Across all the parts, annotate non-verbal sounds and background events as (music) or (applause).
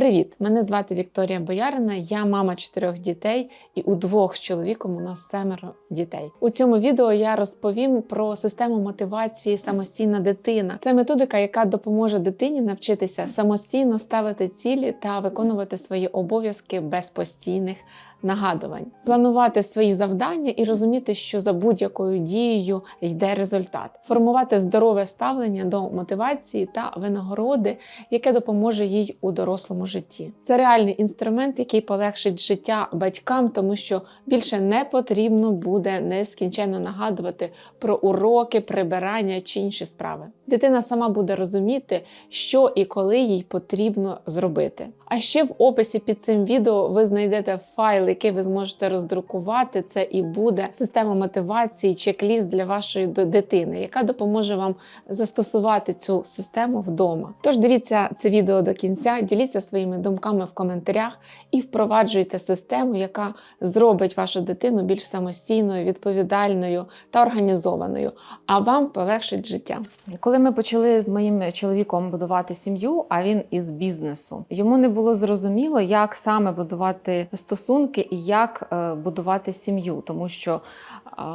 Привіт! Мене звати Вікторія Боярина. Я мама чотирьох дітей, і у двох з чоловіком у нас семеро дітей. У цьому відео я розповім про систему мотивації самостійна дитина. Це методика, яка допоможе дитині навчитися самостійно ставити цілі та виконувати свої обов'язки без постійних. Нагадувань, планувати свої завдання і розуміти, що за будь-якою дією йде результат, формувати здорове ставлення до мотивації та винагороди, яке допоможе їй у дорослому житті. Це реальний інструмент, який полегшить життя батькам, тому що більше не потрібно буде нескінченно нагадувати про уроки, прибирання чи інші справи. Дитина сама буде розуміти, що і коли їй потрібно зробити. А ще в описі під цим відео ви знайдете файл, який ви зможете роздрукувати. Це і буде система мотивації, чек-ліст для вашої дитини, яка допоможе вам застосувати цю систему вдома. Тож дивіться це відео до кінця, діліться своїми думками в коментарях і впроваджуйте систему, яка зробить вашу дитину більш самостійною, відповідальною та організованою, а вам полегшить життя. Коли ми почали з моїм чоловіком будувати сім'ю, а він із бізнесу, йому не було зрозуміло, як саме будувати стосунки і як е, будувати сім'ю. Тому що,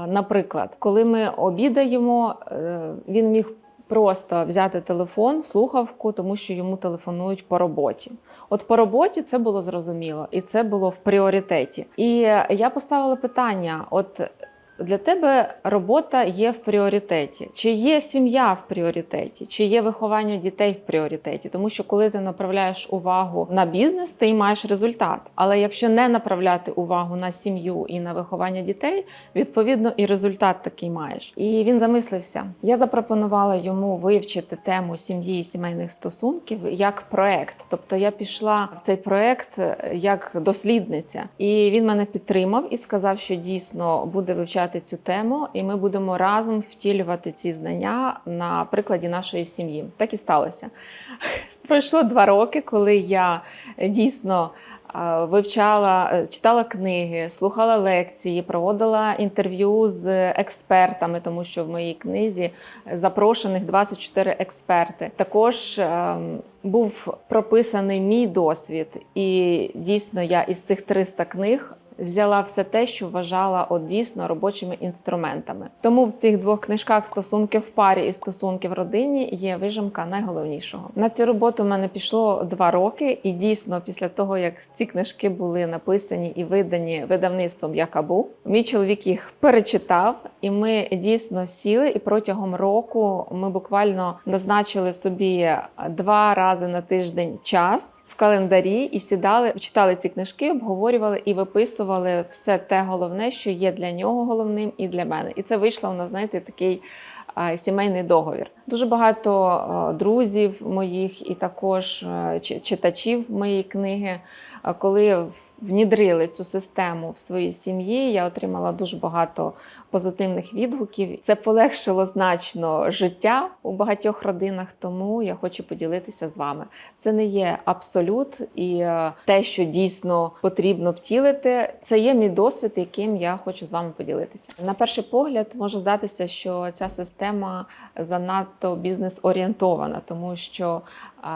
наприклад, коли ми обідаємо, е, він міг. Просто взяти телефон, слухавку, тому що йому телефонують по роботі. От по роботі це було зрозуміло, і це було в пріоритеті. І я поставила питання: от для тебе робота є в пріоритеті, чи є сім'я в пріоритеті, чи є виховання дітей в пріоритеті? Тому що коли ти направляєш увагу на бізнес, ти маєш результат. Але якщо не направляти увагу на сім'ю і на виховання дітей, відповідно і результат такий маєш. І він замислився. Я запропонувала йому вивчити тему сім'ї і сімейних стосунків як проект. Тобто я пішла в цей проект е, як дослідниця, і він мене підтримав і сказав, що дійсно буде вивчати цю тему, і ми будемо разом втілювати ці знання на прикладі нашої сім'ї. Так і сталося. (laughs) Пройшло два роки, коли я е, дійсно е, вивчала, е, читала книги, слухала лекції, проводила інтерв'ю з експертами, тому що в моїй книзі запрошених 24 експерти. Також був прописаний мій досвід, і дійсно я із цих 300 книг. Взяла все те, що вважала от дійсно робочими інструментами. Тому в цих двох книжках стосунки в парі і стосунки в родині є вижимка найголовнішого. На цю роботу в мене пішло два роки, і дійсно, після того як ці книжки були написані і видані видавництвом Якабу, мій чоловік їх перечитав, і ми дійсно сіли. І протягом року ми буквально назначили собі два рази на тиждень час в календарі і сідали, читали ці книжки, обговорювали і виписували все те головне, що є для нього головним і для мене. І це вийшло у нас, знаєте, такий сімейний договір. Дуже багато друзів моїх і також читачів моєї книги. Коли внідрили цю систему в своїй сім'ї, я отримала дуже багато позитивних відгуків. Це полегшило значно життя у багатьох родинах, тому я хочу поділитися з вами. Це не є абсолют і те, що дійсно потрібно втілити. Це є мій досвід, яким я хочу з вами поділитися. На перший погляд може здатися, що ця система занадто бізнес-орієнтована, тому що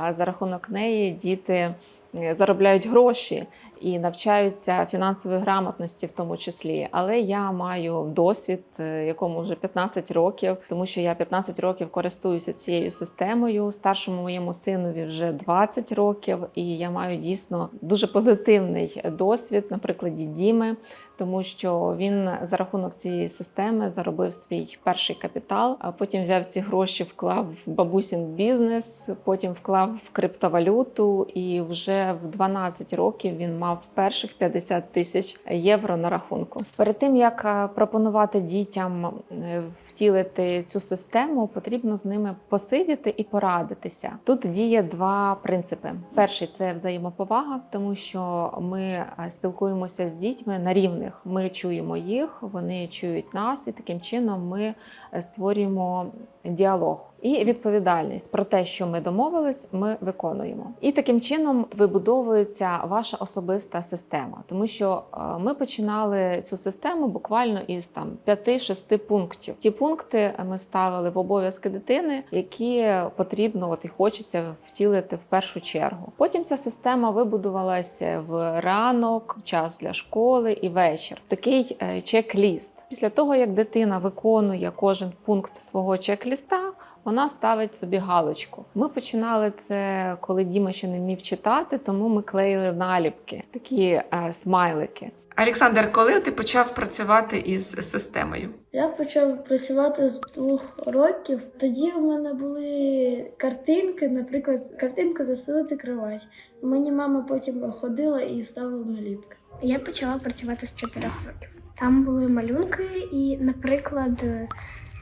за рахунок неї діти е, заробляють гроші і навчаються фінансової грамотності, в тому числі. Але я маю досвід, е, якому вже 15 років, тому що я 15 років користуюся цією системою. Старшому моєму синові вже 20 років, і я маю дійсно дуже позитивний досвід на прикладі Діми, тому що він за рахунок цієї системи заробив свій перший капітал, а потім взяв ці гроші, вклав в бабусін бізнес, потім вклав в криптовалюту, і вже в 12 років він мав перших 50 тисяч євро на рахунку. Перед тим як е, пропонувати дітям е, втілити цю систему, потрібно з ними посидіти і порадитися. Тут діє два принципи: перший це взаємоповага, тому що ми е, спілкуємося з дітьми на рівних. Ми чуємо їх, вони чують нас, і таким чином ми е, створюємо діалог. І відповідальність про те, що ми домовились, ми виконуємо. І таким чином вибудовується ваша особиста система, тому що е, ми починали цю систему буквально із там 5-6 пунктів. Ті пункти ми ставили в обов'язки дитини, які потрібно от і хочеться втілити в першу чергу. Потім ця система вибудувалася в ранок, час для школи і вечір. Такий е, чек-ліст. Після того, як дитина виконує кожен пункт свого чек-ліста, вона ставить собі галочку. Ми починали це, коли Діма ще не вмів читати, тому ми клеїли наліпки, такі е, смайлики. Олександр, коли ти почав працювати із системою? Я почав працювати з двох років. Тоді у мене були картинки, наприклад, картинка заселити кровать. Мені мама потім ходила і ставила наліпки. Я почала працювати з 4 років. Там були малюнки, і, наприклад,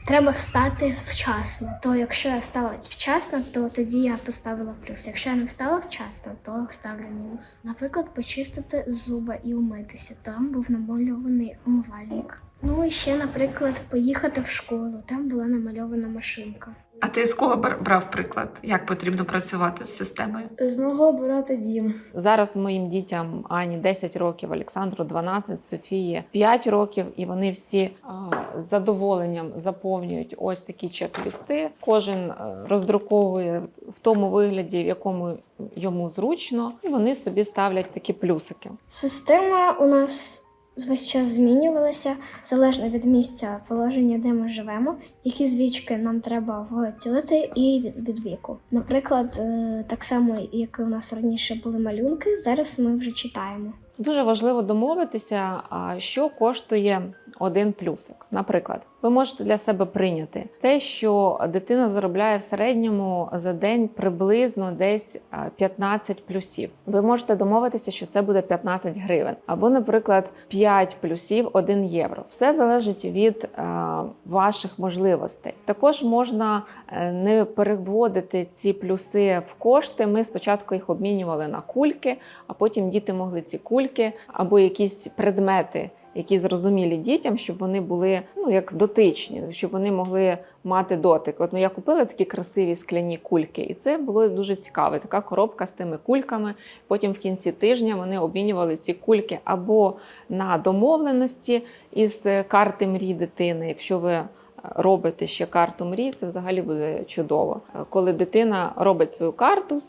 треба встати вчасно. То якщо я встала вчасно, то тоді я поставила плюс. Якщо я не встала вчасно, то ставлю мінус. Наприклад, почистити зуби і умитися. Там був намальований умивальник. Ну і ще, наприклад, поїхати в школу. Там була намальована машинка. А ти з кого брав приклад? Як потрібно працювати з системою? З мого брата Дім. Зараз моїм дітям Ані 10 років, Олександру 12, Софії 5 років, і вони всі з задоволенням заповнюють ось такі чек-лісти. Кожен е, роздруковує в тому вигляді, в якому йому зручно, і вони собі ставлять такі плюсики. Система у нас весь час змінювалася залежно від місця положення, де ми живемо, які звички нам треба втілити, і від, віку. Наприклад, е, так само, як у нас раніше були малюнки, зараз ми вже читаємо. Дуже важливо домовитися, що коштує один плюсик. Наприклад, ви можете для себе прийняти те, що дитина заробляє в середньому за день приблизно десь а, 15 плюсів. Ви можете домовитися, що це буде 15 гривень, або, наприклад, 5 плюсів 1 євро. Все залежить від а, ваших можливостей. Також можна е, не переводити ці плюси в кошти. Ми спочатку їх обмінювали на кульки, а потім діти могли ці кульки або якісь предмети. Які зрозумілі дітям, щоб вони були ну як дотичні, щоб вони могли мати дотик. От ну, я купила такі красиві скляні кульки, і це було дуже цікаво. Така коробка з тими кульками. Потім в кінці тижня вони обмінювали ці кульки або на домовленості із е, карти мрій дитини. Якщо ви робите ще карту мрій, це взагалі буде чудово. Коли дитина робить свою карту,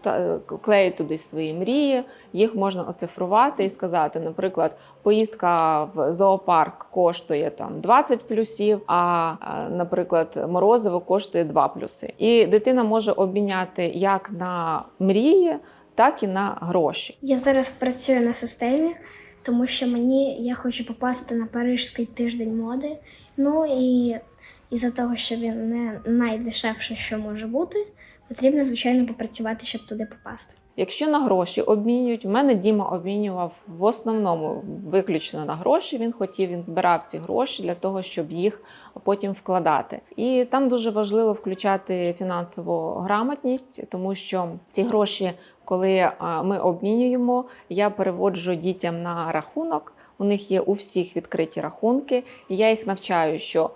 клеїть туди свої мрії, їх можна оцифрувати і сказати, наприклад, поїздка в зоопарк коштує там 20 плюсів, а, наприклад, морозиво коштує 2 плюси. І дитина може обміняти як на мрії, так і на гроші. Я зараз працюю на системі, тому що мені я хочу попасти на Парижський тиждень моди. Ну і із-за того, що він не найдешевше, що може бути, потрібно, звичайно, попрацювати, щоб туди попасти. Якщо на гроші обмінюють, в мене Діма обмінював в основному виключно на гроші. Він хотів, він збирав ці гроші для того, щоб їх потім вкладати. І там дуже важливо включати фінансову грамотність, тому що ці гроші, коли ми обмінюємо, я переводжу дітям на рахунок. У них є у всіх відкриті рахунки, і я їх навчаю, що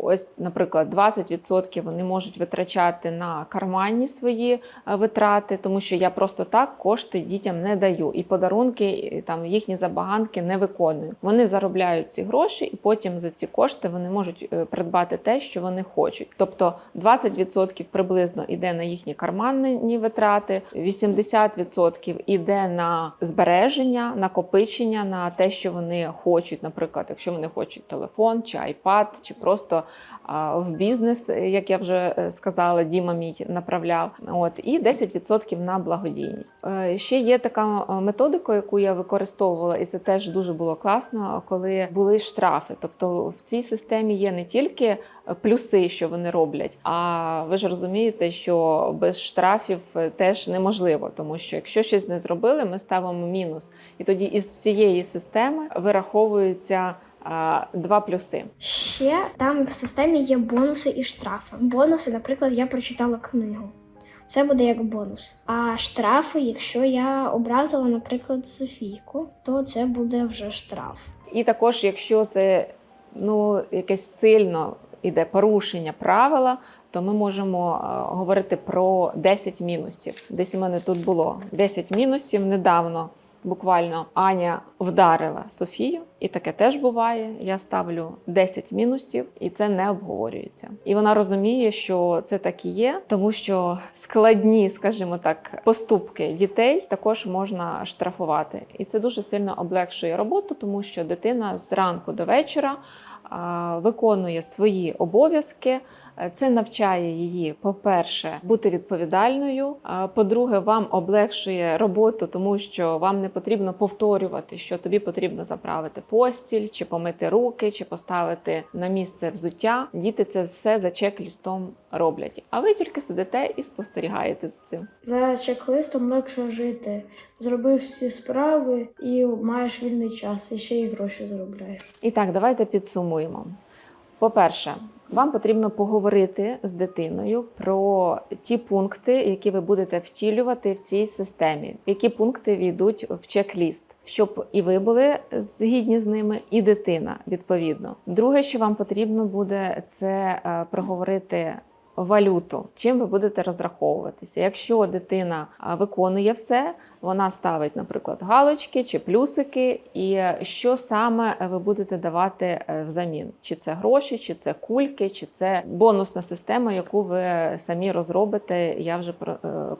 ось, наприклад, 20% вони можуть витрачати на карманні свої е, витрати, тому що я просто так кошти дітям не даю, і подарунки, і там їхні забаганки не виконую. Вони заробляють ці гроші, і потім за ці кошти вони можуть е, придбати те, що вони хочуть. Тобто 20% приблизно йде на їхні карманні витрати, 80% іде на збереження, накопичення, на те, що вони хочуть. Наприклад, якщо вони хочуть телефон чи iPad, чи просто а, в бізнес, е, як я вже е, сказала, Діма мій направляв. От і 10% на благодійність. Е, Ще є така методика, яку я використовувала, і це теж дуже було класно, коли були штрафи. Тобто в цій системі є не тільки плюси, що вони роблять, а ви ж розумієте, що без штрафів теж неможливо, тому що якщо щось не зробили, ми ставимо мінус, і тоді із всієї системи вираховуються а, два плюси. Ще там в системі є бонуси і штрафи. Бонуси, наприклад, я прочитала книгу. Це буде як бонус. А штрафи, якщо я образила, наприклад, Софійку, то це буде вже штраф. І також, якщо це ну якесь сильно іде порушення правила, то ми можемо е, говорити про 10 мінусів. Десь у мене тут було 10 мінусів недавно. Буквально Аня вдарила Софію, і таке теж буває. Я ставлю 10 мінусів, і це не обговорюється. І вона розуміє, що це так і є, тому що складні, скажімо так, поступки дітей також можна штрафувати, і це дуже сильно облегшує роботу, тому що дитина зранку до вечора виконує свої обов'язки. Це навчає її, по-перше, бути відповідальною. По-друге, вам облегшує роботу, тому що вам не потрібно повторювати, що тобі потрібно заправити постіль, чи помити руки, чи поставити на місце взуття. Діти це все за чек-лістом роблять. А ви тільки сидите і спостерігаєте за цим. За чек-листом легше жити. Зробив всі справи і маєш вільний час, і ще й гроші заробляєш. І так, давайте підсумуємо. По-перше, вам потрібно поговорити з дитиною про ті пункти, які ви будете втілювати в цій системі, які пункти війдуть в чек-ліст, щоб і ви були згідні з ними, і дитина відповідно. Друге, що вам потрібно буде, це е, проговорити. Валюту, чим ви будете розраховуватися. Якщо дитина виконує все, вона ставить, наприклад, галочки чи плюсики, і що саме ви будете давати е, взамін? Чи це гроші, чи це кульки, чи це бонусна система, яку ви самі розробите. Я вже про,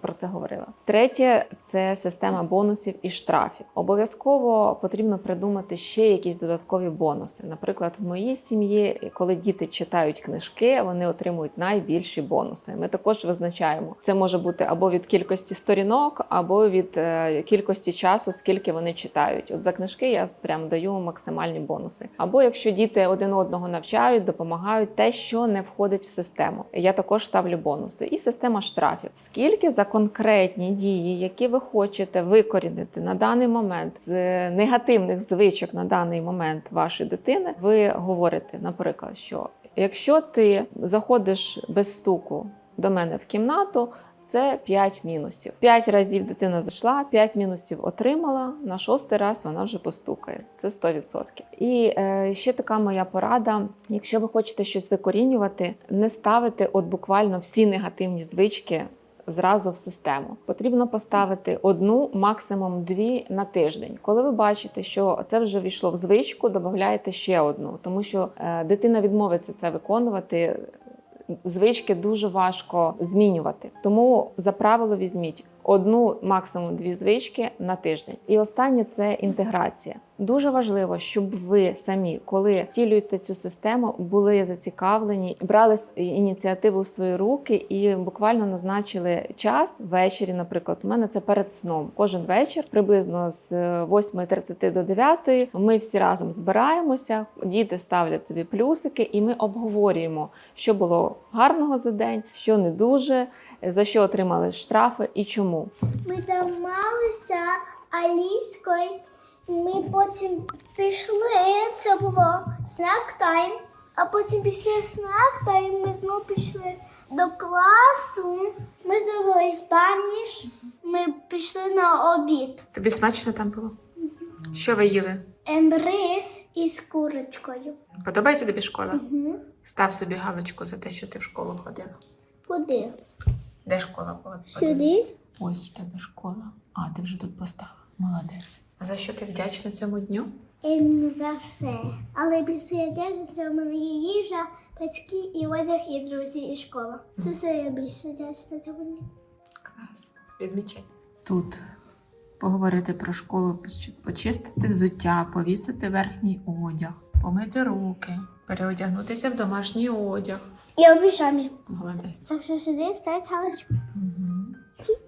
е, це говорила. Третє це система бонусів і штрафів. Обов'язково потрібно придумати ще якісь додаткові бонуси. Наприклад, в моїй сім'ї, коли діти читають книжки, вони отримують найбільші бонуси. Ми також визначаємо. Це може бути або від кількості сторінок, або від е, кількості часу, скільки вони читають. От за книжки я прям даю максимальні бонуси. Або якщо діти один одного навчають, допомагають те, що не входить в систему. Я також ставлю бонуси. І система штрафів. Скільки за конкретні дії, які ви хочете викорінити на даний момент з негативних звичок на даний момент вашої дитини, ви говорите, наприклад, що якщо ти заходиш без стуку до мене в кімнату. Це 5 мінусів. 5 разів дитина зайшла, 5 мінусів отримала. На шостий раз вона вже постукає. Це 100%. І е, ще така моя порада: якщо ви хочете щось викорінювати, не ставити от буквально всі негативні звички. Зразу в систему потрібно поставити одну, максимум дві на тиждень. Коли ви бачите, що це вже війшло в звичку, додаєте ще одну, тому що е, дитина відмовиться це виконувати звички дуже важко змінювати. Тому за правило візьміть одну, максимум дві звички на тиждень. І останнє це інтеграція. Дуже важливо, щоб ви самі, коли втілюєте цю систему, були зацікавлені, брали ініціативу в свої руки і буквально назначили час ввечері. Наприклад, у мене це перед сном. Кожен вечір, приблизно з 8.30 до 9, ми всі разом збираємося. Діти ставлять собі плюсики, і ми обговорюємо, що було гарного за день, що не дуже, за що отримали штрафи і чому. Ми займалися алійською. Ми потім пішли, це було снак тайм, а потім після снак тайм ми знову пішли до класу. Ми зробили спаніш, ми пішли на обід. Тобі смачно там було? Що ви їли? Ембрис із курочкою. Подобається тобі школа? Угу. Став собі галочку за те, що ти в школу ходила. Куди? Де школа була? Сюди? Ось в тебе школа. А, ти вже тут поставила. Молодець. А за що ти вдячна цьому дню? Ем, за все. Але після одежі в мене є їжа, батьки і одяг, і друзі, і школа. Це все я більше вдячна цьому дню. Клас. Відмічай. Тут поговорити про школу, почистити взуття, повісити верхній одяг, помити руки, переодягнутися в домашній одяг. Я в піжамі. Молодець. Так що сюди ставить галочку. Угу.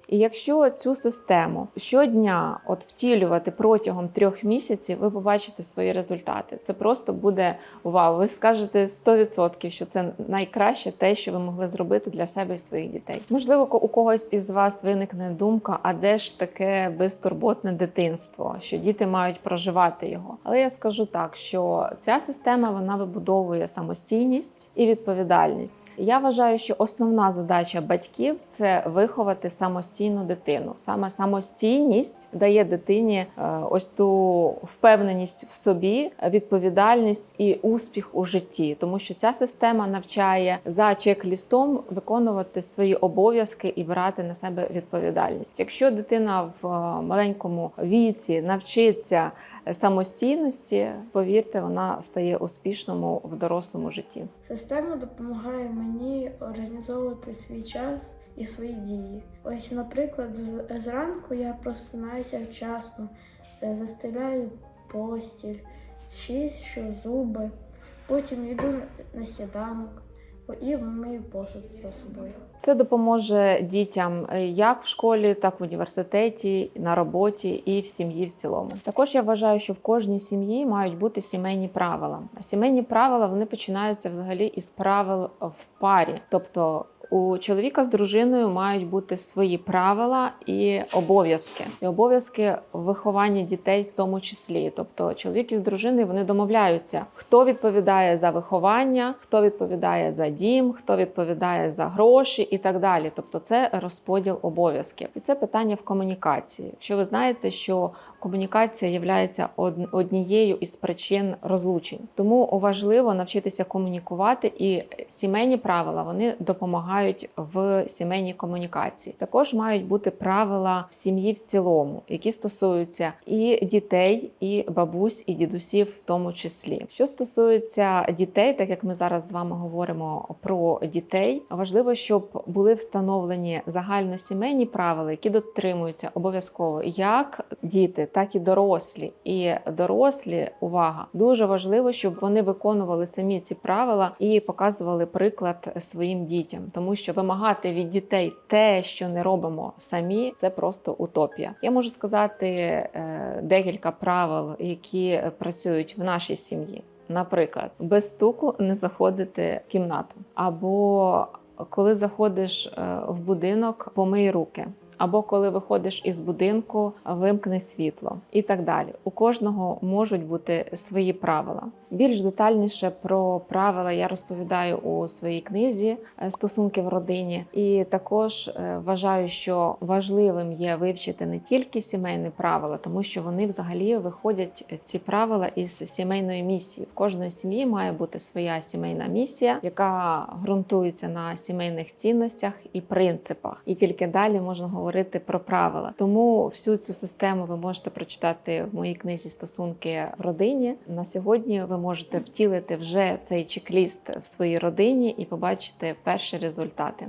І якщо цю систему щодня от втілювати протягом трьох місяців, ви побачите свої результати. Це просто буде вау. Ви скажете 100%, що це найкраще те, що ви могли зробити для себе і своїх дітей. Можливо, у когось із вас виникне думка, а де ж таке безтурботне дитинство, що діти мають проживати його. Але я скажу так, що ця система вона вибудовує самостійність і відповідальність. Я вважаю, що основна задача батьків це виховати самостійність самостійну дитину. Саме самостійність дає дитині е, ось ту впевненість в собі, відповідальність і успіх у житті, тому що ця система навчає за чек-лістом виконувати свої обов'язки і брати на себе відповідальність. Якщо дитина в е, маленькому віці навчиться самостійності, повірте, вона стає успішному в дорослому житті. Система допомагає мені організовувати свій час і свої дії. Ось, наприклад, зранку я просинаюся вчасно, е, застеляю постіль, чищу зуби, потім йду на сніданок і мию посуд за собою. Це допоможе дітям е, як в школі, так в університеті, на роботі і в сім'ї в цілому. Також я вважаю, що в кожній сім'ї мають бути сімейні правила. А сімейні правила вони починаються взагалі із правил в парі, тобто. У чоловіка з дружиною мають бути свої правила і обов'язки, і обов'язки в вихованні дітей, в тому числі. Тобто, чоловік із дружиною вони домовляються, хто відповідає за виховання, хто відповідає за дім, хто відповідає за гроші і так далі. Тобто, це розподіл обов'язків, і це питання в комунікації. Якщо ви знаєте, що комунікація є однією із причин розлучень, тому важливо навчитися комунікувати, і сімейні правила вони допомагають в сімейній комунікації. Також мають бути правила в сім'ї в цілому, які стосуються і дітей, і бабусь, і дідусів, в тому числі. Що стосується дітей, так як ми зараз з вами говоримо про дітей, важливо, щоб були встановлені загальносімейні правила, які дотримуються обов'язково як діти, так і дорослі. І дорослі, увага, дуже важливо, щоб вони виконували самі ці правила і показували приклад своїм дітям, тому що вимагати від дітей те, що не робимо самі, це просто утопія. Я можу сказати е, декілька правил, які працюють в нашій сім'ї. Наприклад, без стуку не заходити в кімнату, або коли заходиш е, в будинок, помий руки. Або коли виходиш із будинку, вимкни світло і так далі. У кожного можуть бути свої правила. Більш детальніше про правила я розповідаю у своїй книзі е, Стосунки в родині. І також е, вважаю, що важливим є вивчити не тільки сімейні правила, тому що вони взагалі виходять е, ці правила із сімейної місії. В кожної сім'ї має бути своя сімейна місія, яка ґрунтується на сімейних цінностях і принципах. І тільки далі можна говорити про правила. Тому всю цю систему ви можете прочитати в моїй книзі Стосунки в родині. На сьогодні можете втілити вже цей чек-ліст в своїй родині і побачити перші результати.